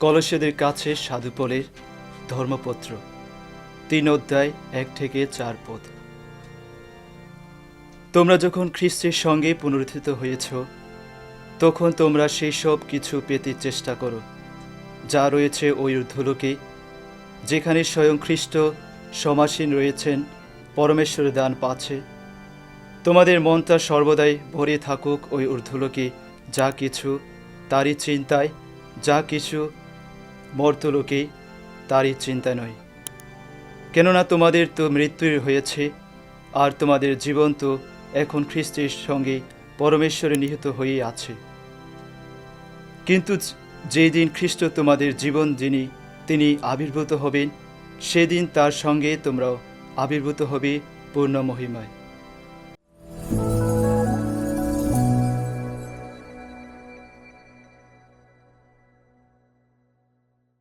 কলসেদের কাছে সাধুপলের ধর্মপত্র। তিন অধ্যায়, এক থেকে চার পদ। তোমরা যখন খ্রিস্টের সঙ্গে পুনরুত্থিত হয়েছ, তখন তোমরা সেই সব কিছু পেতে চেষ্টা করো, যা রয়েছে ওই ঊর্ধ্বলোকে, যেখানে স্বয়ং খ্রিস্ট সমাসীন রয়েছেন পরমেশ্বরের দান পাচ্ছে। তোমাদের মনটা সর্বদাই ভরে থাকুক ওই ঊর্ধ্বলোকে, যা কিছু তারই চিন্তায়, যা কিছু মর্তলোকে তারই চিন্তা নয়। কেননা তোমাদের তো মৃত্যুর হয়েছে, আর তোমাদের জীবন তো এখন খ্রিস্টের সঙ্গে পরমেশ্বরে নিহিত হয়েই আছে। কিন্তু যেই দিন খ্রিস্ট তোমাদের জীবন যিনি, তিনি আবির্ভূত হবেন, সেদিন তার সঙ্গে তোমরাও আবির্ভূত হবে পূর্ণ মহিমায়